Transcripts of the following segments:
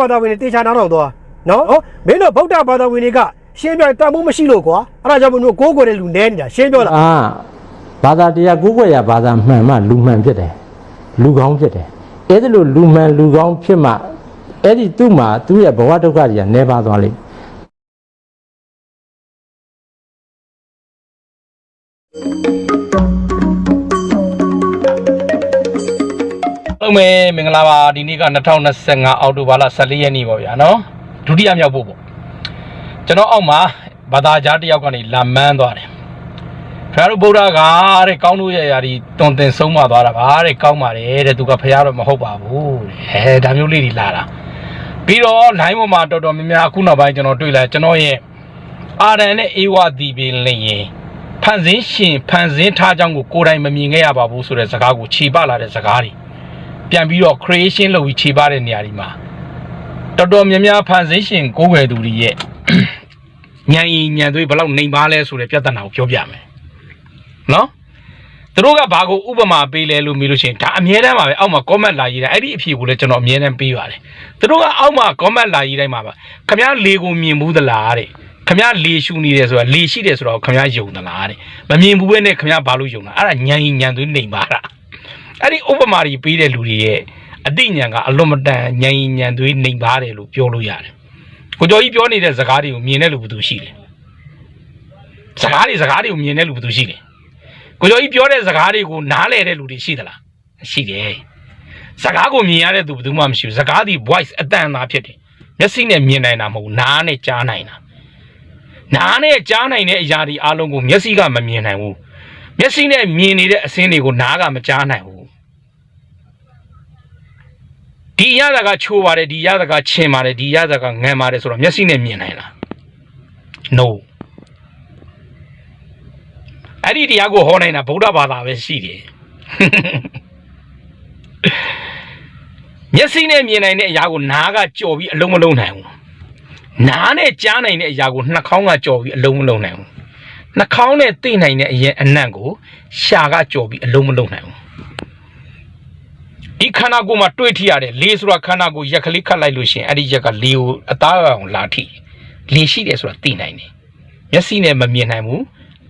ဘာသာဝင်တွေတေချာနားထောင်သွားနော်ဟောမင်းတို့ဗုဒ္ဓဘာသာဝင်တွေကရှင်းပြတန်ဖို့မရှိလို့ကွာအဲ့ဒါကြောင့်မင်းတို့ကိုးကွယ်တဲ့လူနဲနေတာရှင်းပြောတာအာဘာသာတရားကိုးကွယ်ရဘာသာမှန်မှလူမှန်ဖြစ်တယ်လူကောင်းဖြစ်တယ်အဲ့ဒါလို့လူမှန်လူကောင်းဖြစ်မှအဲ့ဒီသူ့မှာသူ့ရဲ့ဘဝဒုက္ခတွေကနေပါသွားလိမ့် ဟုတ်မယ်မင်္ဂလာပါဒီနေ့က2025အောက်တိုဘာလ14ရက်နေ့ပေါ့ဗျာနော်ဒုတိယမြောက်ဖို့ပေါ့ကျွန်တော်အောက်မှာဘာသာကြားတစ်ယောက်ကနေလာမန်းသွားတယ်ဖခင်တို့ဗုဒ္ဓကတဲ့ကောင်းလို့ရရာဒီတွန်တင်ဆုံးမသွားတာပါတဲ့ကောင်းပါတယ်တဲ့သူကဖခင်တော့မဟုတ်ပါဘူးတဲ့အဲဒါမျိုးလေးတွေလာတာပြီးတော့ line ပေါ်မှာတော်တော်များများအခုနောက်ပိုင်းကျွန်တော်တွေ့လာကျွန်တော်ရဲ့အာရန်နဲ့အေဝဒီပင်လင်ရင်ဖန်ဆင်းရှင်ဖန်ဆင်းထားကြောင်းကိုကိုယ်တိုင်မမြင်ခဲ့ရပါဘူးဆိုတဲ့စကားကိုခြေပလာတဲ့စကားတွေ ပြန်ပြီးတော့ creation လုပ်ပြီးခြေပါတဲ့နေရာဒီမှာတော်တော်များများ transition ကိုယ်ွယ်သူတွေရဲ့ညံရင်ညံသွေးဘလောက်နေပါလဲဆိုတဲ့ပြဿနာကိုပြောပြမယ်နော်သူတို့ကဘာကိုဥပမာပေးလဲလို့မေးလို့ရှိရင်ဒါအမြဲတမ်းပါပဲအောက်မှာ comment လာရေးတာအဲ့ဒီအဖြေကိုလည်းကျွန်တော်အမြဲတမ်းပေးပါတယ်သူတို့ကအောက်မှာ comment လာရေးတိုင်းမှာပါခမရလေကိုမြင်ဘူးသလားတဲ့ခမရလေရှူနေတယ်ဆိုတာလေရှိတယ်ဆိုတော့ခမရယုံသလားတဲ့မမြင်ဘူးပဲနဲ့ခမရဘာလို့ယုံတာအဲ့ဒါညံရင်ညံသွေးနေပါတာ အဲ့ဒီဥပမာတွေပေးတဲ့လူတွေရဲ့အသိဉာဏ်ကအလွန်မတန်ဉာဏ်ဉာဏ်သွေးနှိမ်ပါတယ်လို့ပြောလို့ရတယ်။ကိုကျော်ကြီးပြောနေတဲ့စကားတွေကိုမြင်တဲ့လူဘယ်သူရှိလဲ။စကားတွေစကားတွေကိုမြင်တဲ့လူဘယ်သူရှိလဲ။ကိုကျော်ကြီးပြောတဲ့စကားတွေကိုနားလည်တဲ့လူတွေရှိသလား။ရှိတယ်။စကားကိုမြင်ရတဲ့သူဘယ်သူမှမရှိဘူး။စကားဒီ voice အတန်သားဖြစ်တယ်။မျက်စိနဲ့မြင်နိုင်တာမဟုတ်ဘူး။နားနဲ့ကြားနိုင်တာ။နားနဲ့ကြားနိုင်တဲ့အရာတွေအလုံးကိုမျက်စိကမမြင်နိုင်ဘူး။မျက်စိနဲ့မြင်နေတဲ့အစင်းတွေကိုနားကမကြားနိုင်ဘူး ဒီရတာကချိုးပါတယ်ဒီရတာကချင်ပါတယ်ဒီရတာကငံပါတယ်ဆိုတော့မျက်စိနဲ့မြင်နိုင်လား no အဲ့ဒီတရားကိုဟောနိုင်တာဗုဒ္ဓဘာသာပဲရှိတယ်မျက်စိနဲ့မြင်နိုင်တဲ့အရာကိုနားကကြော်ပြီးအလုံးမလုံးနိုင်ဘူးနားနဲ့ကြားနိုင်တဲ့အရာကိုနှာခေါင်းကကြော်ပြီးအလုံးမလုံးနိုင်ဘူးနှာခေါင်းနဲ့သိနိုင်တဲ့အရင်အနံ့ကိုရှာကကြော်ပြီးအလုံးမလုံးနိုင်ဘူး ဒီခန္ဓာကိုယ်မှာတွေးထိရတယ်လေဆိုတာခန္ဓာကိုယ်ရက်ကလေးခတ်လိုက်လို့ရှရင်အဲ့ဒီရက်ကလေကိုအသားအောင်လာထိလေရှိတယ်ဆိုတာသိနိုင်တယ်မျက်စိနဲ့မမြင်နိုင်ဘူး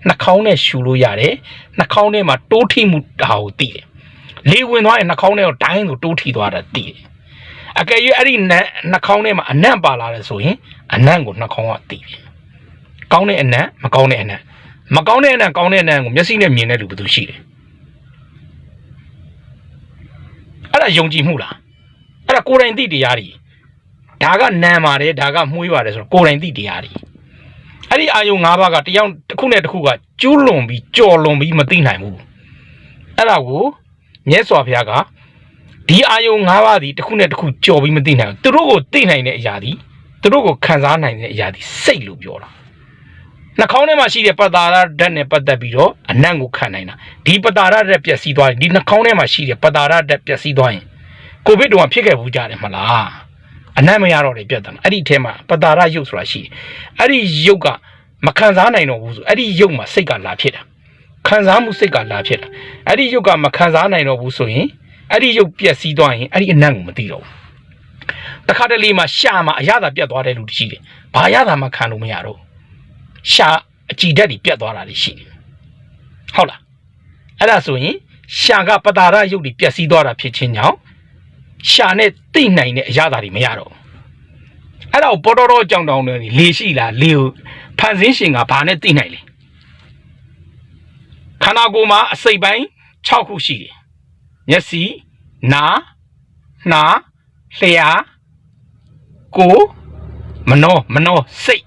နှာခေါင်းနဲ့ရှူလို့ရတယ်နှာခေါင်းထဲမှာတိုးထိမှုတာကိုသိတယ်လေဝင်သွားရင်နှာခေါင်းထဲကိုဒိုင်းဆိုတိုးထိသွားတာသိတယ်အကယ်၍အဲ့ဒီနှနှာခေါင်းထဲမှာအနံ့ပါလာတယ်ဆိုရင်အနံ့ကိုနှာခေါင်းကသိတယ်ကောင်းတဲ့အနံ့မကောင်းတဲ့အနံ့မကောင်းတဲ့အနံ့ကောင်းတဲ့အနံ့ကိုမျက်စိနဲ့မြင်တဲ့လူဘယ်သူရှိတယ် အဲ့ဒါယုံကြည်မှုလားအဲ့ဒါကိုယ်တိုင်သိတရားတွေဒါကနံပါတယ်ဒါကမှုေးပါတယ်ဆိုတော့ကိုယ်တိုင်သိတရားတွေအဲ့ဒီအာယုံ၅ပါးကတယောက်တစ်ခုနဲ့တစ်ခုကကျူးလွန်ပြီးကြော်လွန်ပြီးမသိနိုင်ဘူးအဲ့ဒါကိုမြဲစွာဘုရားကဒီအာယုံ၅ပါးဒီတစ်ခုနဲ့တစ်ခုကြော်ပြီးမသိနိုင်ဘူးသူတို့ကိုသိနိုင်တဲ့အရာဒီသူတို့ကိုခံစားနိုင်တဲ့အရာဒီစိတ်လို့ပြောတာ နှာခေါင်းထဲမှာရှိတဲ့ပတ္တာရဓာတ်နဲ့ပတ်သက်ပြီးတော့အနံ့ကိုခံနိုင်တာဒီပတ္တာရဓာတ်ပျက်စီးသွားရင်ဒီနှာခေါင်းထဲမှာရှိတဲ့ပတ္တာရဓာတ်ပျက်စီးသွားရင်ကိုဗစ်တုန်းကဖြစ်ခဲ့ဘူးကြတယ်မလားအနံ့မရတော့တယ်ပြတ်တယ်အဲ့ဒီထဲမှာပတ္တာရရုပ်ဆိုတာရှိတယ်အဲ့ဒီရုပ်ကမခံစားနိုင်တော့ဘူးဆိုအဲ့ဒီရုပ်မှာစိတ်ကလာဖြစ်တာခံစားမှုစိတ်ကလာဖြစ်တာအဲ့ဒီရုပ်ကမခံစားနိုင်တော့ဘူးဆိုရင်အဲ့ဒီရုပ်ပျက်စီးသွားရင်အဲ့ဒီအနံ့ကိုမသိတော့ဘူးတခါတလေမှာရှာမှာအရသာပြတ်သွားတဲ့လူတွေရှိတယ်ဘာအရသာမှခံလို့မရတော့ဘူး ရှာအကြည်ဓာတ်တွေပြတ်သွားတာတွေရှိတယ်ဟုတ်လားအဲ့ဒါဆိုရင်ရှာကပတာရရုပ်တွေပျက်စီးသွားတာဖြစ်ခြင်းကြောင့်ရှာနဲ့သိနိုင်တဲ့အရာတွေမရတော့ဘူးအဲ့ဒါကိုပေါ်တော်တော်ကြောင်တောင်တွေလေရှိလားလေကိုဖန်ဆင်းရှင်ကဘာနဲ့သိနိုင်လဲခန္ဓာကိုယ်မှာအစိတ်ပိုင်း6ခုရှိတယ်မျက်စိနားနှာလျှာကိုယ်မနောမနောစိတ်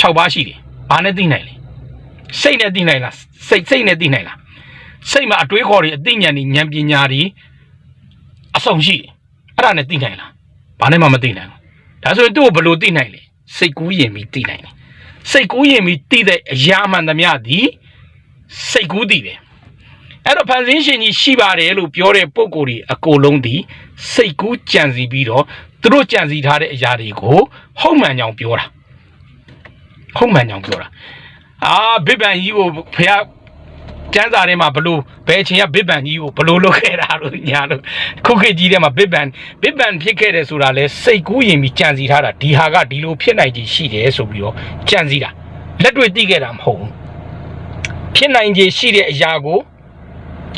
6ပါးရှိတယ်။ဘာနဲ့သိနိုင်လဲ။စိတ်နဲ့သိနိုင်လား။စိတ်စိတ်နဲ့သိနိုင်လား။စိတ်မှာအတွေးခေါ်တွေအသိဉာဏ်တွေဉာဏ်ပညာတွေအစုံရှိတယ်။အဲ့ဒါနဲ့သိနိုင်လား။ဘာနဲ့မှမသိနိုင်ဘူး။ဒါဆိုရင်သူ့ကိုဘယ်လိုသိနိုင်လဲ။စိတ်ကူးရင်ပြီးသိနိုင်တယ်။စိတ်ကူးရင်ပြီးသိတဲ့အရာမှန်သမျှသည်စိတ်ကူးသိတယ်။အဲ့တော့ဖန်ဆင်းရှင်ကြီးရှိပါတယ်လို့ပြောတဲ့ပုံကိုယ်ကြီးအကိုလုံးသည်စိတ်ကူးကြံစီပြီးတော့သူတို့ကြံစီထားတဲ့အရာတွေကိုဟုတ်မှန်ကြောင်ပြောတာ။ ဟုတ်မှန်ကြောင်ပြောတာအာဘစ်ဗန်ကြီးကိုဖះကျန်းစာထဲမှာဘလို့ဘယ်အချိန်ကဘစ်ဗန်ကြီးကိုဘလို့လုပ်ခဲ့တာလို့ညာလို့ခုခေတ်ကြီးထဲမှာဘစ်ဗန်ဘစ်ဗန်ဖြစ်ခဲ့တယ်ဆိုတာလဲစိတ်ကူးရင်ပြီးကြံစီထားတာဒီဟာကဒီလိုဖြစ်နိုင်ခြင်းရှိတယ်ဆိုပြီးတော့ကြံစီတာလက်တွေ့သိခဲ့တာမဟုတ်ဘူးဖြစ်နိုင်ခြင်းရှိတဲ့အရာကို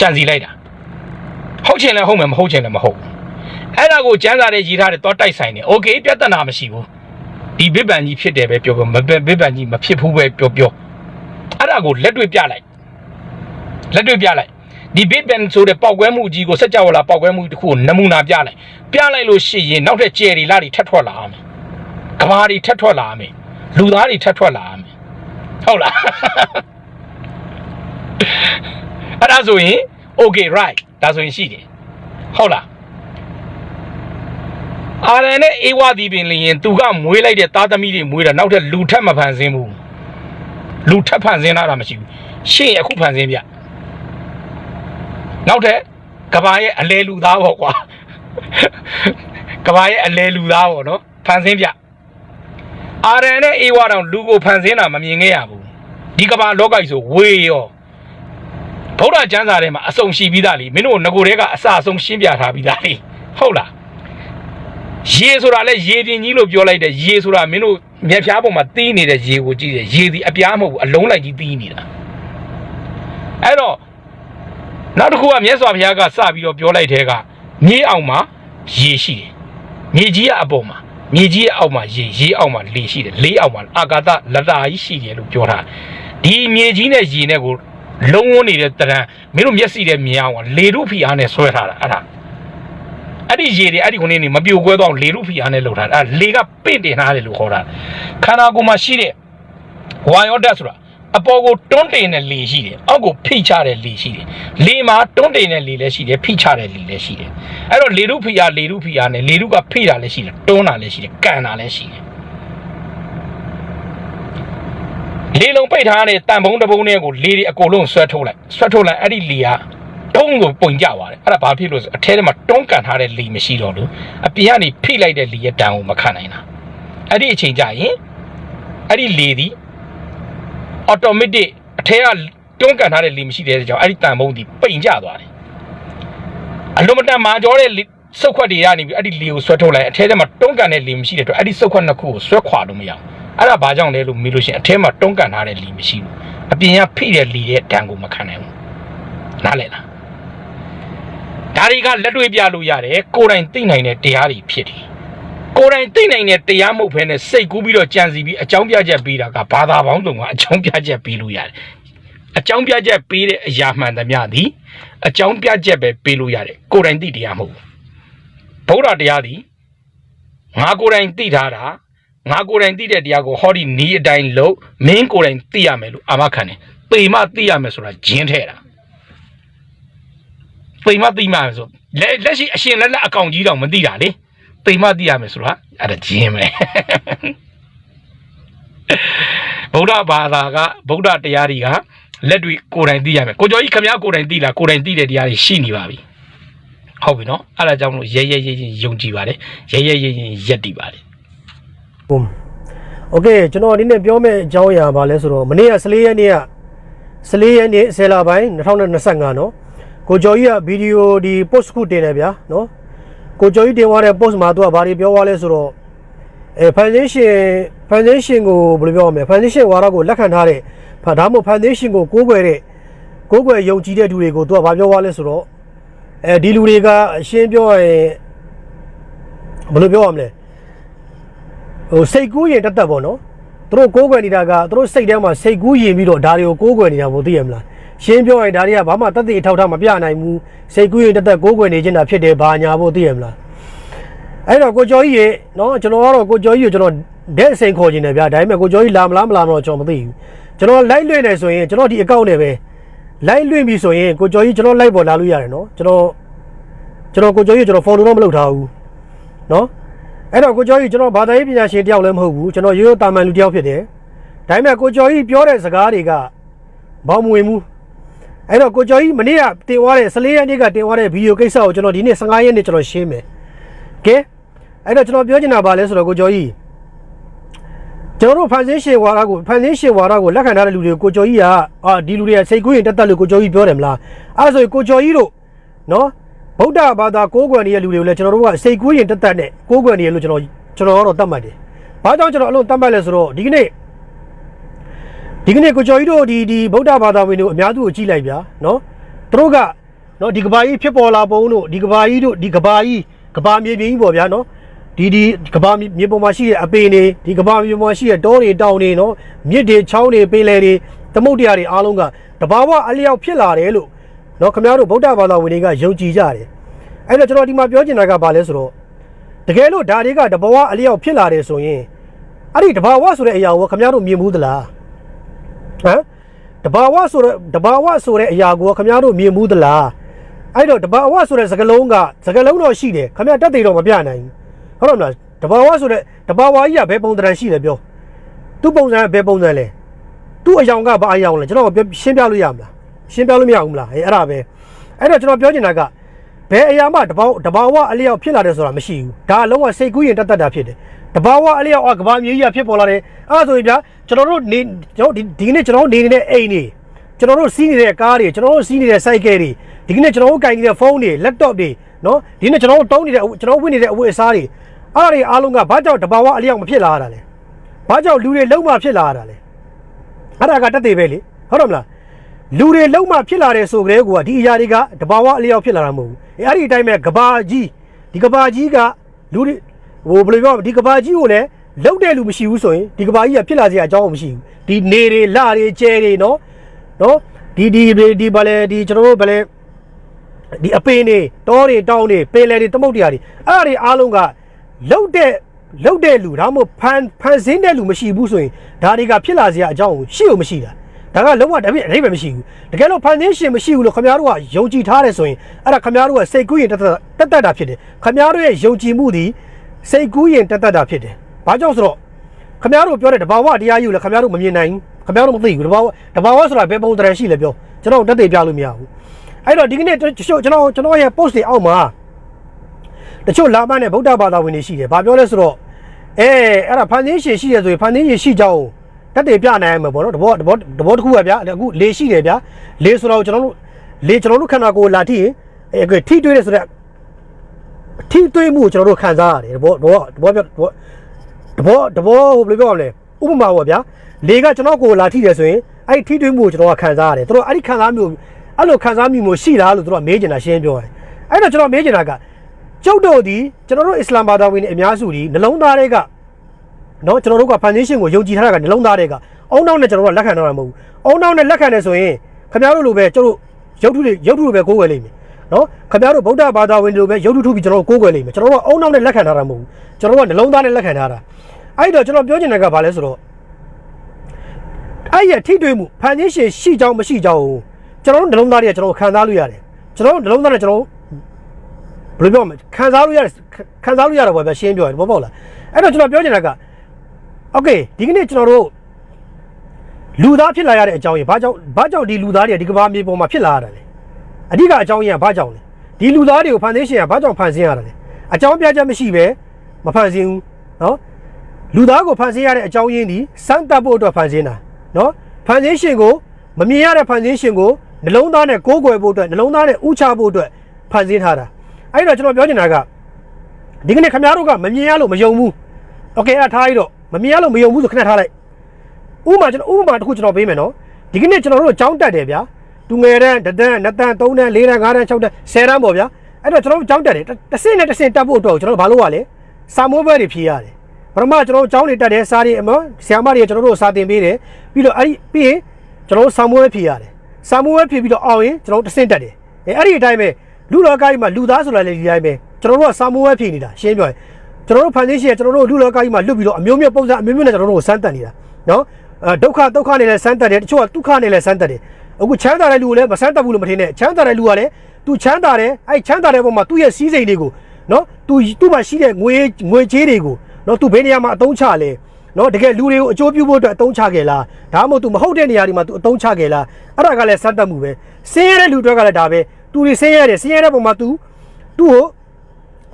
ကြံစီလိုက်တာဟုတ်ချင်လဲဟုတ်မယ်မဟုတ်ချင်လဲမဟုတ်ဘူးအဲ့ဒါကိုကျန်းစာထဲရေးထားတဲ့တော့တိုက်ဆိုင်တယ်။ Okay ပြဿနာမရှိဘူး။ ဒီဘစ်ဘန်ကြီးဖြစ်တယ်ပဲပြောပြောမဘစ်ဘန်ကြီးမဖြစ်ဘူးပဲပြောပြောအဲ့ဒါကိုလက်တွေ့ပြလိုက်လက်တွေ့ပြလိုက်ဒီ big bang ဆိုတဲ့ပေါက်ကွဲမှုကြီးကိုစက်ကြဝဠာပေါက်ကွဲမှုတစ်ခုကိုနမူနာပြလိုက်ပြလိုက်လို့ရှိရင်နောက်ထပ်ကျယ်ရီလာတွေထပ်ထွက်လာအောင်ကဘာတွေထပ်ထွက်လာအောင်လူသားတွေထပ်ထွက်လာအောင်ဟုတ်လားအဲ့ဒါဆိုရင် okay right ဒါဆိုရင်ရှိတယ်ဟုတ်လား အာရန်နဲ့အေဝါဒီပင်လျင်သူကမွေးလိုက်တဲ့သားသမီးတွေမွေးတာနောက်ထပ်လူထပ်မဖန်ဆင်းဘူးလူထပ်ဖန်ဆင်းလာတာမရှိဘူးရှင့်အခုဖန်ဆင်းပြနောက်ထပ်ကဘာရဲ့အလဲလူသားပေါ့ကွာကဘာရဲ့အလဲလူသားပေါ့နော်ဖန်ဆင်းပြအာရန်နဲ့အေဝါတောင်လူကိုဖန်ဆင်းတာမမြင်ခဲ့ရဘူးဒီကဘာလောကကြီးဆိုဝေးရောဗုဒ္ဓကျမ်းစာထဲမှာအစုံရှိပြီးသားလीမင်းတို့ငကိုတွေကအစအဆုံးရှင်းပြထားပြီးသားလीဟုတ်လား ရေဆိုတာလဲရေတင်ကြီးလို့ပြောလိုက်တယ်ရေဆိုတာမင်းတို့မျက်ဖြားပေါ်မှာတီးနေတဲ့ရေကိုကြည့်တယ်ရေဒီအပြားမဟုတ်ဘူးအလုံးလိုက်ကြီးတီးနေတာအဲ့တော့နောက်တစ်ခုကမြတ်စွာဘုရားကစပြီးတော့ပြောလိုက်တဲ့ကမြေအောင်မှာရေရှိတယ်မြေကြီးကအပေါ်မှာမြေကြီးရဲ့အောက်မှာရေရေအောက်မှာလေရှိတယ်လေအောက်မှာအာကာသလတာကြီးရှိတယ်လို့ပြောတာဒီမြေကြီးနဲ့ရေနဲ့ကိုလုံးဝနေတဲ့တရံမင်းတို့မျက်စိနဲ့မြင်အောင်ကလေရုဖိအားနဲ့ဆွဲထားတာအဲ့ဒါ အဲ့ဒီရေတွေအဲ့ဒီခုနေနေမပြိုကွဲတော့လေရုဖိအားနဲ့လှုပ်ထားတာအဲ့လေကပင့်တင်ထားတယ်လို့ခေါ်တာခန္ဓာကိုယ်မှာရှိတဲ့ဝါယောဓာတ်ဆိုတာအပေါ်ကိုတွန်းတင်တဲ့လေရှိတယ်အောက်ကိုဖိချတဲ့လေရှိတယ်လေမှာတွန်းတင်တဲ့လေလည်းရှိတယ်ဖိချတဲ့လေလည်းရှိတယ်အဲ့တော့လေရုဖိအားလေရုဖိအားနဲ့လေရုကဖိတာလည်းရှိတယ်တွန်းတာလည်းရှိတယ်ကန်တာလည်းရှိတယ်လေလုံးပိတ်ထားတဲ့တန်ဘုံတစ်ဘုံနဲ့ကိုလေတွေအကုန်လုံးဆွဲထုတ်လိုက်ဆွဲထုတ်လိုက်အဲ့ဒီလေက တုံးကိုပုံကြသွားတယ်အဲ့ဒါဘာဖြစ်လို့လဲဆိုအထဲထဲမှာတွန်းကန်ထားတဲ့လေမရှိတော့ဘူးအပြင်ကနေဖိလိုက်တဲ့လေရဲ့တန်ကိုမခံနိုင်တာအဲ့ဒီအချိန်ကျရင်အဲ့ဒီလေသည် automatic အထက်ကတွန်းကန်ထားတဲ့လေမရှိတဲ့ကြောင့်အဲ့ဒီတန်ဖုံးဒီပိန်ကျသွားတယ်အလုံးမတန်မာကြောတဲ့လေစုတ်ခွက်တွေကနေပြီးအဲ့ဒီလေကိုဆွဲထုတ်လိုက်အထဲထဲမှာတွန်းကန်တဲ့လေမရှိတဲ့အတွက်အဲ့ဒီစုတ်ခွက်နှစ်ခုကိုဆွဲခွာလို့မရဘူးအဲ့ဒါဘာကြောင့်လဲလို့မေးလို့ရှိရင်အထဲမှာတွန်းကန်ထားတဲ့လေမရှိဘူးအပြင်ကဖိတဲ့လေရဲ့တန်ကိုမခံနိုင်ဘူးနားလည်လား ဒါတွေကလက်တွေ့ပြလို့ရတယ်ကိုယ်တိုင်သိနိုင်တဲ့တရားတွေဖြစ်တယ်ကိုယ်တိုင်သိနိုင်တဲ့တရားမဟုတ်ဘဲနဲ့စိတ်ကူးပြီးတော့ကြံစီပြီးအကြောင်းပြချက်ပေးတာကဘာသာပေါင်းစုံကအကြောင်းပြချက်ပေးလို့ရတယ်အကြောင်းပြချက်ပေးတဲ့အရာမှန်သမျှသည်အကြောင်းပြချက်ပဲပေးလို့ရတယ်ကိုယ်တိုင်သိတရားမဟုတ်ဘူးဗုဒ္ဓတရားသည်ငါကိုယ်တိုင်သိထားတာငါကိုယ်တိုင်သိတဲ့တရားကိုဟောဒီနီးအတိုင်းလို့မင်းကိုယ်တိုင်သိရမယ်လို့အာမခံတယ်ပေမသိရမယ်ဆိုတာဂျင်းထဲတာ ပေမသိမှဆိုလက်လက်ရှိအရှင်လက်လက်အကောင်ကြီးတောင်မသိတာလေ သိမသိရမယ်ဆိုတာအဲ့ဒါဂျင်းပဲဗုဒ္ဓဘာသာကဗုဒ္ဓတရားတွေကလက်တွေကိုယ်တိုင်သိရမယ်ကိုကျော်ကြီးခမည်းကိုယ်တိုင်သိလားကိုယ်တိုင်သိတဲ့တရားတွေရှိနေပါပြီဟုတ်ပြီနော်အဲ့ဒါကြောင့်မလို့ရဲရဲရဲရဲယုံကြည်ပါတယ်ရဲရဲရဲရဲရက်တည်ပါတယ် ဟုတ်โอเคကျွန်တော်ဒီနေ့ပြောမယ့်အကြောင်းအရာပါလဲဆိုတော့မနေ့က14ရက်နေ့က14ရက်နေ့10လပိုင်း2025เนาะ ကိုကျော်ကြီးကဗီဒီယိုဒီ post ခုတင်တယ်ဗျာနော်ကိုကျော်ကြီးတင်သွားတဲ့ post မှာသူကဘာတွေပြောသွားလဲဆိုတော့အဲ foundation foundation ကိုဘယ်လိုပြောရမလဲ foundation ဝါရကိုလက်ခံထားတဲ့ဒါမှမဟုတ် foundation ကိုကိုးကွယ်တဲ့ကိုးကွယ်ယုံကြည်တဲ့သူတွေကိုသူကဘာပြောသွားလဲဆိုတော့အဲဒီလူတွေကအရှင်းပြောရင်ဘယ်လိုပြောရမလဲဟိုစိတ်ကူးရင်တက်တက်ပေါ့နော်သူတို့ကိုးကွယ်နေတာကသူတို့စိတ်ထဲမှာစိတ်ကူးရင်ပြီးတော့ဒါတွေကိုကိုးကွယ်နေတာမသိရမလား ရှင်းပြောရင်ဒါတွေကဘာမှတက်တဲ့အထောက်အထားမပြနိုင်ဘူးစိတ်ကူးရင်တက်တက်ကိုးကွယ်နေခြင်းတာဖြစ်တယ်ဘာညာဖို့သိရမလားအဲ့တော့ကိုကျော်ကြီးရေနော်ကျွန်တော်ကတော့ကိုကျော်ကြီးကိုကျွန်တော်ဒက်စိန်ခေါ်ခြင်းတယ်ဗျာဒါပေမဲ့ကိုကျော်ကြီးလာမလားမလာမလားကျွန်တော်မသိဘူးကျွန်တော်လိုက်လွှင့်နေဆိုရင်ကျွန်တော်ဒီအကောင့်နဲ့ပဲလိုက်လွှင့်ပြီဆိုရင်ကိုကျော်ကြီးကျွန်တော်လိုက်ပေါ်လာလို့ရတယ်နော်ကျွန်တော်ကျွန်တော်ကိုကျော်ကြီးကျွန်တော် follow တော့မလုပ်ထားဘူးနော်အဲ့တော့ကိုကျော်ကြီးကျွန်တော်ဘာသာရေးပညာရှင်တယောက်လည်းမဟုတ်ဘူးကျွန်တော်ရိုးရိုးတာမန်လူတယောက်ဖြစ်တယ်ဒါပေမဲ့ကိုကျော်ကြီးပြောတဲ့စကားတွေကဘောင်မဝင်ဘူး အဲ့တော့ကိုကျော်ကြီးမနေ့ကတင်သွားတဲ့14ရက်နေ့ကတင်သွားတဲ့ဗီဒီယိုကိစ္စကိုကျွန်တော်ဒီနေ့15ရက်နေ့ကျွန်တော်ရှင်းမယ်ကဲအဲ့တော့ကျွန်တော်ပြောချင်တာဘာလဲဆိုတော့ကိုကျော်ကြီးကျွန်တော်တို့ဖန်ဆင်းရှင်ဝါဒကိုဖန်ဆင်းရှင်ဝါဒကိုလက်ခံထားတဲ့လူတွေကိုကိုကျော်ကြီးကအာဒီလူတွေကစိတ်ကူးရင်တက်တက်လို့ကိုကျော်ကြီးပြောတယ်မလားအဲ့ဒါဆိုရင်ကိုကျော်ကြီးတို့နော်ဗုဒ္ဓဘာသာကိုးကွယ်နေတဲ့လူတွေကိုလည်းကျွန်တော်တို့ကစိတ်ကူးရင်တက်တက်နဲ့ကိုးကွယ်နေရလို့ကျွန်တော်ကျွန်တော်ကတော့တတ်မှတ်တယ်။ဘာကြောင့်ကျွန်တော်အလုံးတတ်မှတ်လဲဆိုတော့ဒီကနေ့ ဒီကနေ့ကိုကျော်ကြီးတို့ဒီဒီဗုဒ္ဓဘာသာဝင်တို့အများစုကိုကြည့်လိုက်ဗျာနော်သူတို့ကနော်ဒီကဘာကြီးဖြစ်ပေါ်လာပုံတို့ဒီကဘာကြီးတို့ဒီကဘာကြီးကဘာမြေပြင်ကြီးပေါ့ဗျာနော်ဒီဒီကဘာမြေပေါ်မှာရှိတဲ့အပင်တွေဒီကဘာမြေပေါ်မှာရှိတဲ့တောတွေတောင်တွေနော်မြစ်တွေချောင်းတွေပင်လယ်တွေသမုဒ္ဒရာတွေအားလုံးကတဘာဝအလျောက်ဖြစ်လာတယ်လို့နော်ခင်ဗျားတို့ဗုဒ္ဓဘာသာဝင်တွေကယုံကြည်ကြတယ်အဲ့တော့ကျွန်တော်ဒီမှာပြောချင်တာကဘာလဲဆိုတော့တကယ်လို့ဒါတွေကတဘာဝအလျောက်ဖြစ်လာတယ်ဆိုရင်အဲ့ဒီတဘာဝဆိုတဲ့အရာကိုခင်ဗျားတို့မြင်ဘူးသလား ဟမ်တဘာဝဆိုတဲ့တဘာဝဆိုတဲ့အရာကိုခင်ဗျားတို့မြင်မှုသလားအဲ့တော့တဘာဝဆိုတဲ့စကားလုံးကစကားလုံးတော့ရှိတယ်ခင်ဗျားတက်သေးတော့မပြနိုင်ဘူးဟုတ်တော့မလားတဘာဝဆိုတဲ့တဘာဝကြီးကဘယ်ပုံသဏ္ဍာန်ရှိလဲပြောသူ့ပုံစံကဘယ်ပုံစံလဲသူ့အယောင်ကဘာအယောင်လဲကျွန်တော်ပြောရှင်းပြလို့ရမလားရှင်းပြလို့မရဘူးမလားအေးအဲ့ဒါပဲအဲ့တော့ကျွန်တော်ပြောချင်တာကဘယ်အရာမှတဘာတဘာဝအလျောက်ဖြစ်လာတယ်ဆိုတာမရှိဘူးဒါအလုံးဝစိတ်ကူးရင်တက်တက်တာဖြစ်တယ် တဘာဝအလျောက်အကဘာမြေကြီးကဖြစ်ပေါ်လာတယ်အဲ့ဒါဆိုရင်ဗျာကျွန်တော်တို့နေကျွန်တော်ဒီဒီကနေ့ကျွန်တော်တို့နေနေတဲ့အိမ်တွေကျွန်တော်တို့စီးနေတဲ့ကားတွေကျွန်တော်တို့စီးနေတဲ့စိုက်ကယ်တွေဒီကနေ့ကျွန်တော်တို့ကင်နေတဲ့ဖုန်းတွေ laptop တွေနော်ဒီနေ့ကျွန်တော်တို့တုံးနေတဲ့ကျွန်တော်တို့ဝင်နေတဲ့အဝတ်အစားတွေအဲ့ဒါတွေအားလုံးကဘာကြောင့်တဘာဝအလျောက်မဖြစ်လာရတာလဲဘာကြောင့်လူတွေလုံးမဖြစ်လာရတာလဲအဲ့ဒါကတက်သေးပဲလေဟုတ်တော့မလားလူတွေလုံးမဖြစ်လာတယ်ဆိုကြတဲ့ကွာဒီအရာတွေကတဘာဝအလျောက်ဖြစ်လာတာမဟုတ်ဘူးအဲအဲ့ဒီအတိုင်းပဲကဘာကြီးဒီကဘာကြီးကလူတွေ ဟိုဘယ်လိုပြောဒီကဘာကြီးကိုလည်းလုံးတဲ့လူမရှိဘူးဆိုရင်ဒီကဘာကြီးကဖြစ်လာစရာအကြောင်းမရှိဘူးဒီနေတွေလတွေကျဲတွေနော်နော်ဒီဒီဒီဘာလဲဒီကျွန်တော်တို့ဘာလဲဒီအပင်တွေတောတွေတောင်တွေပင်လယ်တွေသမုတ်တရားတွေအဲ့ဒါတွေအားလုံးကလုံးတဲ့လုံးတဲ့လူဒါမှမဟုတ်ဖန်ဖန်ဆင်းတဲ့လူမရှိဘူးဆိုရင်ဒါတွေကဖြစ်လာစရာအကြောင်းကိုရှိ ਉ မရှိတာဒါကလုံးဝတပြည့်အဓိပ္ပာယ်မရှိဘူးတကယ်လို့ဖန်ဆင်းရှင်မရှိဘူးလို့ခင်ဗျားတို့ကယုံကြည်ထားတယ်ဆိုရင်အဲ့ဒါခင်ဗျားတို့ကစိတ်ကူးရင်တက်တက်တက်တက်တာဖြစ်တယ်ခင်ဗျားတို့ရဲ့ယုံကြည်မှုသည် စိတ်ကူးရင်တက်တက်တာဖြစ်တယ်ဘာကြောင့်ဆိုတော့ခင်ဗျားတို့ပြောတဲ့တဘာဝတရားကြီးကိုလည်းခင်ဗျားတို့မမြင်နိုင်ဘူးခင်ဗျားတို့မသိဘူးတဘာဝတဘာဝဆိုတာဘယ်ပုံတရံရှိလဲပြောကျွန်တော်တက်သေးပြလို့မရဘူးအဲ့တော့ဒီကနေ့တချို့ကျွန်တော်ကျွန်တော်ရဲ့ post တွေအောက်မှာတချို့လာမနဲ့ဗုဒ္ဓဘာသာဝင်တွေရှိတယ်ဘာပြောလဲဆိုတော့အဲအဲ့ဒါဖန်ဆင်းရှင်ရှိတယ်ဆိုရင်ဖန်ဆင်းရှင်ရှိကြောင်းတက်တယ်ပြနိုင်မှာပေါ့နော်တဘောတဘောတဘောတစ်ခုပဲဗျာအခုလေရှိတယ်ဗျာလေဆိုတော့ကျွန်တော်တို့လေကျွန်တော်တို့ခန္ဓာကိုယ်လာထိရင်အဲထိတွေ့တယ်ဆိုတော့ ထိတွေ့မှုကိုကျွန်တော်တို့ခံစားရတယ်တဘောတဘောတဘောပြတဘောတဘောတဘောဟိုဘယ်လိုပြောရမလဲဥပမာပေါ့ဗျာလေကကျွန်တော်ကိုယ်လာထိတယ်ဆိုရင်အဲ့ဒီထိတွေ့မှုကိုကျွန်တော်ကခံစားရတယ်သူတို့အဲ့ဒီခံစားမှုအဲ့လိုခံစားမှုမျိုးရှိလားလို့သူတို့ကမေးကြတာရှင်းပြောတယ်အဲ့တော့ကျွန်တော်မေးကြတာကကျုပ်တို့ဒီကျွန်တော်တို့အစ္စလာမ်ဘာသာဝင်တွေအများစုဒီနှလုံးသားတွေကနော်ကျွန်တော်တို့က foundation ကိုယုံကြည်ထားတာကနှလုံးသားတွေကအုံနောက်နဲ့ကျွန်တော်တို့ကလက်ခံတော့မှာမဟုတ်ဘူးအုံနောက်နဲ့လက်ခံတယ်ဆိုရင်ခင်ဗျားတို့လိုပဲကျွန်တော်ရုပ်ထုတွေရုပ်ထုတွေပဲကိုးကွယ်လိမ့်မယ် နော်ခင်ဗျားတို့ဗုဒ္ဓဘာသာဝင်တွေလိုပဲရုပ်ထုထုပြီးကျွန်တော်တို့ကိုးကွယ်လိမ့်မယ်ကျွန်တော်တို့ကအုံနောက်နဲ့လက်ခံထားတာမဟုတ်ဘူးကျွန်တော်တို့ကနှလုံးသားနဲ့လက်ခံထားတာအဲ့တော့ကျွန်တော်ပြောချင်တဲ့ကဘာလဲဆိုတော့အဲ့ရထိတွေ့မှု foundation ရှိကြောင်းမရှိကြောင်းကျွန်တော်တို့နှလုံးသားတွေကကျွန်တော်ခံစားလို့ရတယ်ကျွန်တော်တို့နှလုံးသားနဲ့ကျွန်တော်ဘယ်လိုပြောမလဲခံစားလို့ရတယ်ခံစားလို့ရတာပေါ့ဗျရှင်းပြောရင်ဘောပေါက်လားအဲ့တော့ကျွန်တော်ပြောချင်တာက โอเคဒီကနေ့ကျွန်တော်တို့လူသားဖြစ်လာရတဲ့အကြောင်းရင်းဘာကြောင့်ဘာကြောင့်ဒီလူသားတွေကဒီကဘာမြေပေါ်မှာဖြစ်လာရတာလဲ အဓိကအကြောင်းရင်းကဘာကြောင့်လဲဒီလူသားတွေကိုဖန်ဆင်းရှင်ကဘာကြောင့်ဖန်ဆင်းရတာလဲအကြောင်းပြချက်မရှိပဲမဖန်ဆင်းဘူးเนาะလူသားကိုဖန်ဆင်းရတဲ့အကြောင်းရင်းဒီစမ်းတပ်ဖို့အတွက်ဖန်ဆင်းတာเนาะဖန်ဆင်းရှင်ကိုမမြင်ရတဲ့ဖန်ဆင်းရှင်ကိုနှလုံးသားနဲ့ကိုးကွယ်ဖို့အတွက်နှလုံးသားနဲ့ဥချဖို့အတွက်ဖန်ဆင်းထားတာအဲ့တော့ကျွန်တော်ပြောချင်တာကဒီကနေ့ခင်ဗျားတို့ကမမြင်ရလို့မယုံဘူးโอเคအဲ့ဒါထားရတော့ မမြင်ရလို့မယုံဘူးဆိုခဏထားလိုက်ဥပမာကျွန်တော်ဥပမာတစ်ခုကျွန်တော်ပေးမယ်နော်ဒီကနေ့ကျွန်တော်တို့ကြောင်းတက်တယ်ဗျာ သူငယ်တန်းတတန်းနှစ်တန်းသုံးတန်းလေးတန်းငါးတန်း၆တန်းဆယ်တန်းပေါ့ဗျာအဲ့တော့ကျွန်တော်တို့ကြောင်းတက်တယ်တစ်စင်းနဲ့တစ်စင်းတက်ဖို့အတွက်ကျွန်တော်တို့ဘာလုပ်ရလဲစာမိုးဘဲတွေဖြေရတယ်ပထမကျွန်တော်တို့ကြောင်းတွေတက်တယ်စာတွေအမဆရာမတွေကျွန်တော်တို့စာသင်ပေးတယ်ပြီးတော့အဲ့ဒီပြီးရင်ကျွန်တော်တို့စာမိုးဘဲဖြေရတယ်စာမိုးဘဲဖြေပြီးတော့အောင်ရင်ကျွန်တော်တို့တစ်စင်းတက်တယ်အဲအဲ့ဒီအတိုင်းပဲလူတော်ကိုင်းမှာလူသားဆိုတာလည်းဒီတိုင်းပဲကျွန်တော်တို့ကစာမိုးဘဲဖြေနေတာရှင်းပြောရင်ကျွန်တော်တို့ဖန်ဆင်းရှင်ကျွန်တော်တို့လူလောကကြီးမှာလွတ်ပြီးတော့အမျိုးမျိုးပုံစံအမျိုးမျိုးနဲ့ကျွန်တော်တို့ကိုစမ်းတက်နေတာနော်အဲဒုက္ခဒုက္ခနဲ့လည်းစမ်းတက်တယ်တချို့ကဒုက္ခနဲ့လည်းစမ်းတက်တယ် အခုချမ်းသာတဲ့လူကိုလည်းမစမ်းတက်ဘူးလို့မထင်နဲ့ချမ်းသာတဲ့လူကလည်းသူချမ်းသာတယ်အဲချမ်းသာတဲ့ပုံမှာသူ့ရဲ့စီးစိမ်တွေကိုနော်သူသူ့မှာရှိတဲ့ငွေငွေချေးတွေကိုနော်သူဘယ်နေရာမှာအသုံးချလဲနော်တကယ်လူတွေကိုအကျိုးပြုဖို့အတွက်အသုံးချခဲ့လားဒါမှမဟုတ်သူမဟုတ်တဲ့နေရာတွေမှာသူအသုံးချခဲ့လားအဲ့ဒါကလည်းစမ်းတက်မှုပဲဆင်းရဲတဲ့လူတွေကလည်းဒါပဲသူတွေဆင်းရဲတယ်ဆင်းရဲတဲ့ပုံမှာသူသူ့ကို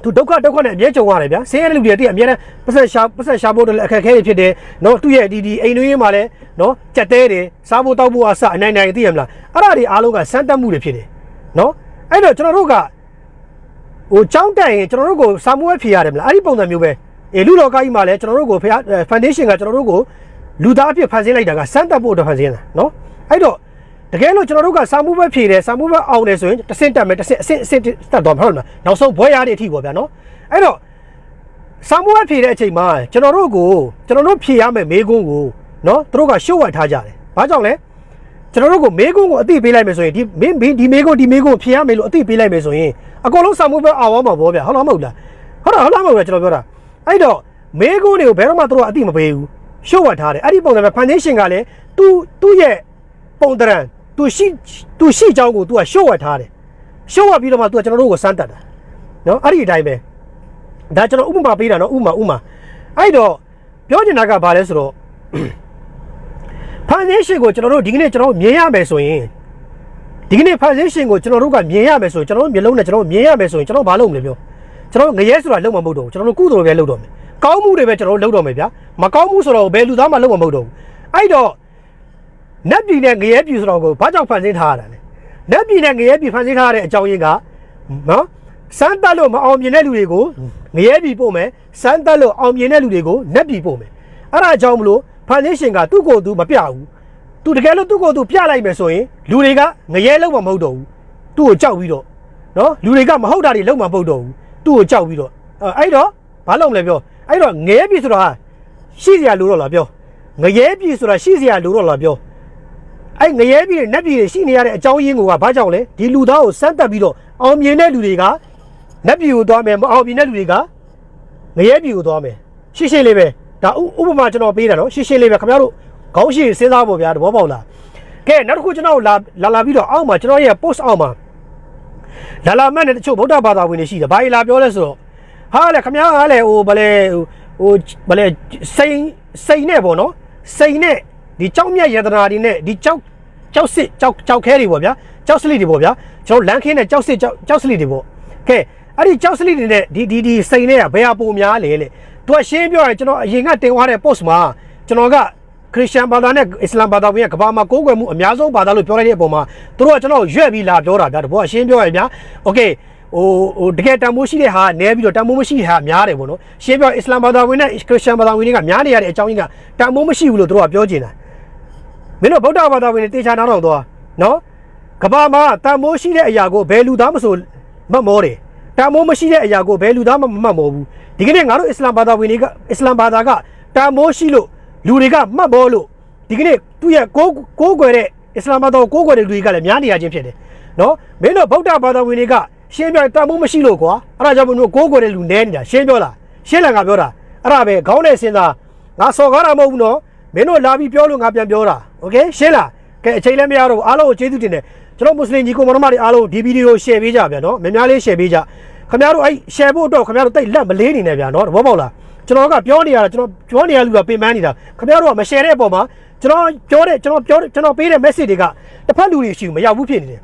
သူဒုက္ခဒုက္ခနဲ့အမြဲကြုံရတယ်ဗျာဆင်းရဲတဲ့လူတွေတိအမြဲတမ်းပတ်ဆက်ရှာပတ်ဆက်ရှာဖို့လည်းအခက်အခဲတွေဖြစ်တယ်နော်သူ့ရဲ့ဒီဒီအိမ်တွင်းမှာလည်းနော်ကြက်တဲတယ်စားဖို့တောက်ဖို့အစအနိုင်နိုင်သိရမလားအဲ့ဒါတွေအားလုံးကစမ်းတက်မှုတွေဖြစ်တယ်နော်အဲ့တော့ကျွန်တော်တို့ကဟိုចောင်းတိုင်ရင်ကျွန်တော်တို့ကိုစာမွေးဖြေရတယ်မလားအဲ့ဒီပုံစံမျိုးပဲအေလူလောကကြီးမှာလည်းကျွန်တော်တို့ကိုဖျား foundation ကကျွန်တော်တို့ကိုလူသားအဖြစ်ဖန်ဆင်းလိုက်တာကစမ်းတက်ဖို့အတွက်ဖန်ဆင်းတာနော်အဲ့တော့ တကယ်လို့ကျွန်တော်တို့ကစာမှုပဲဖြေတယ်စာမှုပဲအောင်တယ်ဆိုရင်တစ်ဆင့်တက်မယ်တစ်ဆင့်အဆင့်အဆင့်တက်သွားမှာဟုတ်လားနောက်ဆုံးဘွဲရတဲ့အထိပေါ့ဗျာနော်အဲ့တော့စာမှုပဲဖြေတဲ့အချိန်မှာကျွန်တော်တို့ကိုကျွန်တော်တို့ဖြေရမယ်မေးခွန်းကိုနော်သူတို့ကရှုပ်ဝတ်ထားကြတယ်ဘာကြောင့်လဲကျွန်တော်တို့ကိုမေးခွန်းကိုအသိပေးလိုက်မယ်ဆိုရင်ဒီမင်းဒီမေးခွန်းဒီမေးခွန်းဖြေရမယ်လို့အသိပေးလိုက်မယ်ဆိုရင်အကုန်လုံးစာမှုပဲအောင်အောင်မှာပေါ့ဗျာဟုတ်လားမဟုတ်လားဟုတ်လားဟုတ်လားမဟုတ်လားကျွန်တော်ပြောတာအဲ့တော့မေးခွန်းတွေကိုဘယ်တော့မှသူတို့ကအသိမပေးဘူးရှုပ်ဝတ်ထားတယ်အဲ့ဒီပုံစံပဲ foundation ကလည်းသူသူ့ရဲ့ပုံတရံ သူရှိသူရှိเจ้าကို तू ကရှုပ်ဝတ်ထားတယ်ရှုပ်ဝတ်ပြီးတော့မှ तू ကကျွန်တော်တို့ကိုစမ်းတက်တာနော်အဲ့ဒီအတိုင်းပဲဒါကျွန်တော်ဥပမာပေးတာနော်ဥမာဥမာအဲ့တော့ပြောချင်တာကဘာလဲဆိုတော့ foundation ကိုကျွန်တော်တို့ဒီကနေ့ကျွန်တော်တို့မြင်ရမယ်ဆိုရင်ဒီကနေ့ foundation ကိုကျွန်တော်တို့ကမြင်ရမယ်ဆိုရင်ကျွန်တော်တို့မျိုးလုံးနဲ့ကျွန်တော်တို့မြင်ရမယ်ဆိုရင်ကျွန်တော်ဘာလုပ်မလဲပြောကျွန်တော်တို့ငရဲဆိုတာလုံးမမဟုတ်တော့ဘူးကျွန်တော်တို့ကုသိုလ်ပဲလုပ်တော့မယ်ကောင်းမှုတွေပဲကျွန်တော်တို့လုပ်တော့မယ်ဗျာမကောင်းမှုဆိုတော့ဘယ်လူသားမှလုပ်မှာမဟုတ်တော့ဘူးအဲ့တော့ နတ်ပြည်နဲ့ငရဲပြည်ဆိုတော့ကိုဘာကြောင့်ဖန်ဆင်းထားရတာလဲနတ်ပြည်နဲ့ငရဲပြည်ဖန်ဆင်းထားရတဲ့အကြောင်းရင်းကနော်စမ်းတက်လို့မအောင်မြင်တဲ့လူတွေကိုငရဲပြည်ပို့မယ်စမ်းတက်လို့အောင်မြင်တဲ့လူတွေကိုနတ်ပြည်ပို့မယ်အဲ့ဒါအကြောင်းမလို့ဖန်ဆင်းရှင်ကသူ့ကိုယ်သူမပြဘူးသူတကယ်လို့သူ့ကိုယ်သူပြလိုက်မယ်ဆိုရင်လူတွေကငရဲလုံးမမဟုတ်တော့ဘူးသူ့ကိုကြောက်ပြီးတော့နော်လူတွေကမဟုတ်တာတွေလုံးမမဟုတ်တော့ဘူးသူ့ကိုကြောက်ပြီးတော့အဲ့တော့ဘာလုပ်မလဲပြောအဲ့တော့ငရဲပြည်ဆိုတာရှိစရာလိုတော့လားပြောငရဲပြည်ဆိုတာရှိစရာလိုတော့လားပြော အဲ့ငရဲပြည်နဲ့နတ်ပြည်တွေရှိနေရတဲ့အကြောင်းရင်းကိုကဘာကြောင့်လဲဒီလူသားကိုစမ်းတက်ပြီးတော့အောင်မြင်တဲ့လူတွေကနတ်ပြည်ကိုသွားမယ်မအောင်မြင်တဲ့လူတွေကငရဲပြည်ကိုသွားမယ်ရှင်းရှင်းလေးပဲဒါဥဥပမာကျွန်တော်ပေးတာနော်ရှင်းရှင်းလေးပဲခင်ဗျားတို့ခေါင်းရှိစဉ်းစားဖို့ဗျာသဘောပေါက်လားကဲနောက်တစ်ခုကျွန်တော်လာလာလာပြီးတော့အောက်မှာကျွန်တော်ရဲ့ post အောက်မှာလာလာမတ်နဲ့တချို့ဗုဒ္ဓဘာသာဝင်တွေရှိတယ်ဘာကြီးလာပြောလဲဆိုတော့ဟာလေခင်ဗျားကလည်းဟိုဗလဲဟိုဗလဲစိန်စိန်နဲ့ပေါ့နော်စိန်နဲ့ ဒီကြောက်မြတ်ယတနာတွေနဲ့ဒီကြောက် ကြောက်စစ်ကြောက်ကြောက်ခဲတွေပေါ့ဗျာကြောက်စလိတွေပေါ့ဗျာကျွန်တော်လမ်းခင်းနဲ့ကြောက်စစ်ကြောက်ကြောက်စလိတွေပေါ့ကဲအဲ့ဒီကြောက်စလိတွေနဲ့ဒီဒီဒီစိန်နဲ့ကဘယ်ဟာပုံများလဲလေသူကရှင်းပြောရင်ကျွန်တော်အရင်ကတင်သွားတဲ့ post မှာကျွန်တော်ကခရစ်ယာန်ဘာသာနဲ့အစ္စလာမ်ဘာသာဝင်ကကဘာမှာကိုးကွယ်မှုအများဆုံးဘာသာလို့ပြောလိုက်တဲ့အပေါ်မှာသူတို့ကကျွန်တော်ရွက်ပြီးလာပြောတာဗျာတဘောကရှင်းပြောရင်ဗျာโอเคဟိုဟိုတကယ်တန်ဖိုးရှိတဲ့ဟာနဲပြီးတော့တန်ဖိုးမရှိတဲ့ဟာများတယ်ပေါ့နော်ရှင်းပြောအစ္စလာမ်ဘာသာဝင်နဲ့ခရစ်ယာန်ဘာသာဝင်တွေကများနေရတဲ့အကြောင်းရင်းကတန်ဖိုးမရှိဘူးလို့သူတို့ကပြောချင်တာ မင်းတို့ဗုဒ္ဓဘာသာဝင်တွေတေချာနားထောင်သွားနော်ကဘာမှာတန်မိုးရှိတဲ့အရာကိုဘယ်လူသားမဆိုမတ်မောတယ်တန်မိုးမရှိတဲ့အရာကိုဘယ်လူသားမှမမှတ်မောဘူးဒီကနေ့ငါတို့အစ္စလာမ်ဘာသာဝင်တွေကအစ္စလာမ်ဘာသာကတန်မိုးရှိလို့လူတွေကမှတ်မောလို့ဒီကနေ့သူ့ရဲ့ကိုးကိုးကွယ်တဲ့အစ္စလာမ်ဘာသာကိုကိုးကွယ်တဲ့လူတွေကလည်းများနေရခြင်းဖြစ်တယ်နော်မင်းတို့ဗုဒ္ဓဘာသာဝင်တွေကရှင်းပြတန်မိုးမရှိလို့ကွာအဲ့ဒါကြောင့်မင်းတို့ကိုးကွယ်တဲ့လူနဲနေတာရှင်းပြောလားရှင်းလာကပြောတာအဲ့ဒါပဲခေါင်းနဲ့စဉ်းစားငါစော်ကားတာမဟုတ်ဘူးနော်မင်းတို့လာပြီးပြောလို့ငါပြန်ပြောတာ โอเคရှင်းလားကဲအချိန်လည်းမရတော့ဘူးအားလုံးကိုကျေးဇူးတင်တယ်ကျွန်တော်မွတ်စလင်ညီကိုမောင်နှမတွေအားလုံးဒီဗီဒီယို share ပေးကြဗျာနော်များများလေး share ပေးကြခင်ဗျားတို့အဲ့ share ဖို့အတွက်ခင်ဗျားတို့တိတ်လက်မလေးနေနဲ့ဗျာနော်တဘောပေါက်လားကျွန်တော်ကပြောနေရတာကျွန်တော်ပြောနေရလူကပင်ပန်းနေတာခင်ဗျားတို့ကမ share တဲ့အပေါ်မှာကျွန်တော်ပြောတဲ့ကျွန်တော်ပြောကျွန်တော်ပေးတဲ့ message တွေကတစ်ဖက်လူတွေရှိဘူးမရောက်ဘူးဖြစ်နေတယ်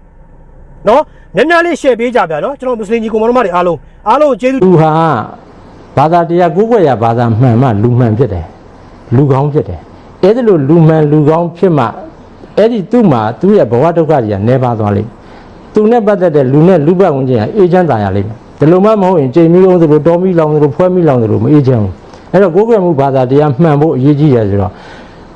နော်များများလေး share ပေးကြဗျာနော်ကျွန်တော်မွတ်စလင်ညီကိုမောင်နှမတွေအားလုံးအားလုံးကိုကျေးဇူး လူဟာဘာသာတရားကိုးကွယ်ရာဘာသာမှန်မှလူမှန်ဖြစ်တယ်လူကောင်းဖြစ်တယ် အဲ့ဒါလို့လူမှန်လူကောင်းဖြစ်မှအဲ့ဒီသူ့မှာသူ့ရဲ့ဘဝဒုက္ခတွေကနေပါသွားလိမ့်မယ်သူနဲ့ပတ်သက်တဲ့လူနဲ့လူပတ်ဝန်းကျင်ကအေးချမ်းသာရလိမ့်မယ်ဒီလိုမှမဟုတ်ရင်ချိန်မီလုံးသလိုတော်မီလောင်သလိုဖွဲမီလောင်သလိုမအေးချမ်းဘူးအဲ့တော့ကိုးကွယ်မှုဘာသာတရားမှန်ဖို့အရေးကြီးတယ်ဆိုတော့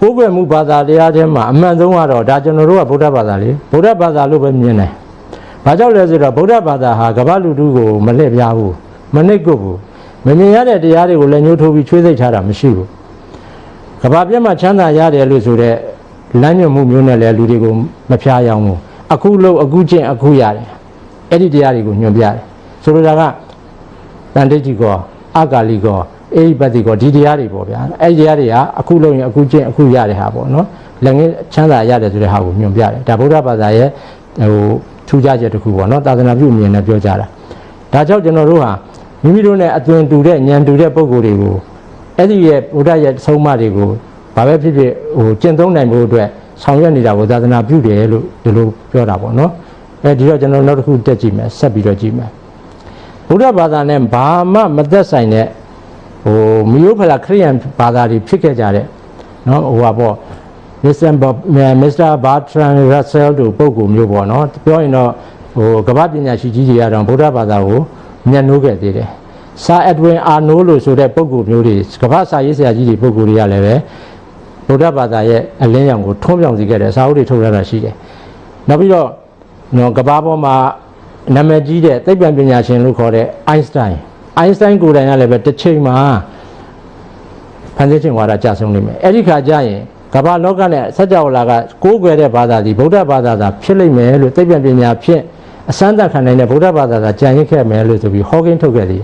ကိုးကွယ်မှုဘာသာတရားထဲမှာအမှန်ဆုံးကတော့ဒါကျွန်တော်တို့ကဗုဒ္ဓဘာသာလေဗုဒ္ဓဘာသာလို့ပဲမြင်တယ်။ဘာကြောင့်လဲဆိုတော့ဗုဒ္ဓဘာသာဟာကမ္ဘာလူထုကိုမလှည့်ပြားဘူးမနှိပ်ကွပ်ဘူးမမြင်ရတဲ့တရားတွေကိုလည်းညှိုးထိုးပြီးချွေးစိတ်ထားတာမရှိဘူး။ ကမ္ဘာပြတ်မှာချမ်းသာရတယ်လို့ဆိုတော့လမ်းညွှန်မှုမျိုးနဲ့လည်းလူတွေကိုမဖျားယောင်းဘူး။အခုလို့အခုချင်းအခုရတယ်။အဲ့ဒီတရားတွေကိုညွှန်ပြတယ်။ဆိုလိုတာကတန်တိတ်ကြီးကောအကာလီကောအေဟိပတိကောဒီတရားတွေပေါ့ဗျာ။အဲ့ဒီတရားတွေကအခုလို့ရင်အခုချင်းအခုရတဲ့ဟာပေါ့နော်။လည်းငင်းချမ်းသာရတယ်ဆိုတဲ့ဟာကိုညွှန်ပြတယ်။ဒါဗုဒ္ဓဘာသာရဲ့ဟိုထူးခြားချက်တစ်ခုပေါ့နော်သာသနာပြုအမြင်နဲ့ပြောကြတာဒါကြောင့်ကျွန်တော်တို့ဟာမိမိတို့နဲ့အသွင်တူတဲ့ဉာဏ်တူတဲ့ပုံကိုယ်တွေကို အဲ့ဒီရဲ့ဘုရားရဲ့ဆုံးမတွေကိုဘာပဲဖြစ်ဖြစ်ဟိုကျင့်သုံးနိုင်ဖို့အတွက်ဆောင်ရွက်နေတာကိုသာသနာပြုတယ်လို့ဒီလိုပြောတာပေါ့နော်အဲဒီတော့ကျွန်တော်နောက်တစ်ခုတက်ကြည့်မယ်ဆက်ပြီးတော့ကြည့်မယ်ဗုဒ္ဓဘာသာနဲ့ဘာမှမသက်ဆိုင်တဲ့ဟိုမျိုးဖလာခရိယန်ဘာသာတွေဖြစ်ခဲ့ကြတဲ့နော်ဟိုပါပေါ့မစ္စတာမစ္စတာဘာထရန်ရက်ဆဲလ်တို့ပုံကူမျိုးပေါ့နော်ပြောရင်တော့ဟိုကမ္ဘာပညာရှိကြီးတွေကတော့ဗုဒ္ဓဘာသာကိုညှဉ်းနှိုးခဲ့သေးတယ် ဆာအက်ဒဝင်အာနိုးလို့ဆိုတဲ့ပုံကူမျိုးတွေကမ္ဘာစာရေးဆရာကြီးတွေပုံကူတွေကလည်းပဲဗုဒ္ဓဘာသာရဲ့အလင်းရောင်ကိုထွန်းပြောင်စေခဲ့တယ်စာအုပ်တွေထုတ်ရတာရှိတယ်နောက်ပြီးတော့နော်ကမ္ဘာပေါ်မှာနာမည်ကြီးတဲ့သိပ္ပံပညာရှင်လို့ခေါ်တဲ့အိုင်းစတိုင်းအိုင်းစတိုင်းကိုယ်တိုင်ကလည်းပဲတစ်ချိန်မှာဖန်ဆင်းခြင်းဝါဒကြဆုံးနေမယ်အဲ့ဒီခါကျရင်ကမ္ဘာလောကနဲ့စัจ java လာကကိုးကွယ်တဲ့ဘာသာဒီဗုဒ္ဓဘာသာသာဖြစ်လိမ့်မယ်လို့သိပ္ပံပညာဖြင့်အစမ်းသပ်ခံနိုင်တဲ့ဗုဒ္ဓဘာသာသာကြံရစ်ခဲ့မယ်လို့ဆိုပြီးဟောကင်းထုတ်ခဲ့သည်